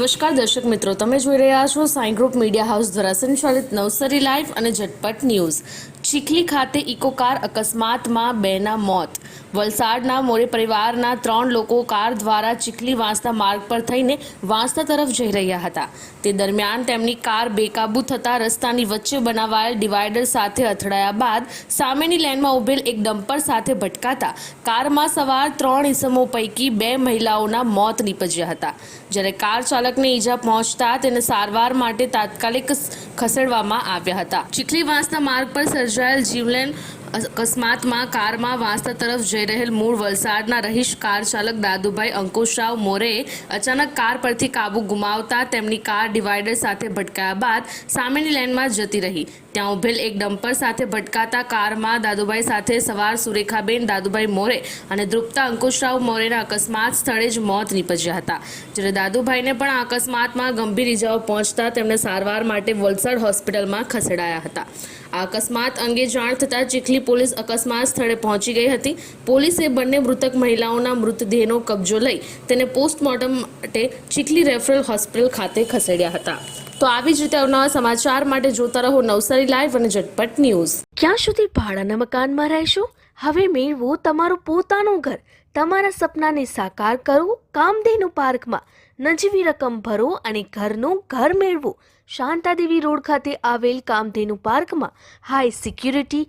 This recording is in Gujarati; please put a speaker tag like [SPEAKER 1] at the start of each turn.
[SPEAKER 1] નમસ્કાર દર્શક મિત્રો, તમે જોઈ રહ્યા છો સાઈ ગ્રુપ મીડિયા હાઉસ દ્વારા સંચાલિત નવસરી લાઈવ અને ઝટપટ ન્યૂઝ. ચીખલી ખાતે ઇકોકાર અકસ્માતમાં બેના મોત. વલસાડના મોરે પરિવારના ત્રણ લોકો કાર દ્વારા ચીખલી વાંસના માર્ગ પર થઈને વાંસતા તરફ જઈ રહ્યા હતા. તે દરમિયાન તેમની કાર બેકાબૂ થતાં રસ્તાની વચ્ચે બનાવાયેલ ડિવાઈડર સાથે અથડાયા બાદ સામેની લેનમાં ઉભેલ એક ડમ્પર સાથે ભટકાતા કારમાં સવાર ત્રણ ઇસમો પૈકી બે મહિલાઓના મોત નીપજ્યા હતા. જ્યારે કાર ચાલકને ઈજા પહોંચતા તેને સારવાર માટે તાત્કાલિક ખસેડવામાં આવ્યા હતા. ચીખલી વાંસના માર્ગ પર Israel Gimlin અકસ્માતમાં કારમાં વાંસદા તરફ જઈ રહેલ મૂળ વલસાડના રહીશ કાર ચાલક દાદુભાઈ અંકુશરાવ મોરે અચાનક કાર પરથી કાબુ ગુમાવતા તેમની કાર ડિવાઈડર સાથે ભટકાયા બાદ સામેની લેનમાં જતી રહી. ત્યાં ઉભેલ એક ડમ્પર સાથે ભટકાતા કારમાં દાદુભાઈ સાથે સવાર સુરેખાબેન, દાદુભાઈ મોરે અને ધ્રુપતા અંકુશરાવ મોરેના અકસ્માત સ્થળે જ મોત નીપજ્યા હતા. જ્યારે દાદુભાઈને પણ અકસ્માતમાં ગંભીર ઇજાઓ પહોંચતા તેમને સારવાર માટે વલસાડ હોસ્પિટલમાં ખસેડાયા હતા. આ અકસ્માત અંગે જાણ થતાં ચીખલી પોલીસ અકસ્માત સ્થળે પહોંચી ગઈ હતી. પોલીસે બંને મૃતક મહિલાઓના મૃતદેહનો કબજો લઈ તેને પોસ્ટમોર્ટમ માટે ચીખલી રેફરલ હોસ્પિટલ ખાતે ખસેડ્યા હતા. તો આવી જ રીતે અવનવા સમાચાર માટે જોતા રહો નવસારી લાઈવ અને ઝટપટ ન્યૂઝ.
[SPEAKER 2] ક્યાં સુધી ભાડાના મકાનમાં રહેશો? હવે મેળવો તમારું પોતાનું ઘર. તમારા સપનાને સાકાર કરો, કામધેનુ પાર્કમાં નજીવી રકમ ભરો અને ઘરનું ઘર મેળવો. શાંતાદેવી રોડ ખાતે આવેલ કામધેનુ પાર્કમાં high security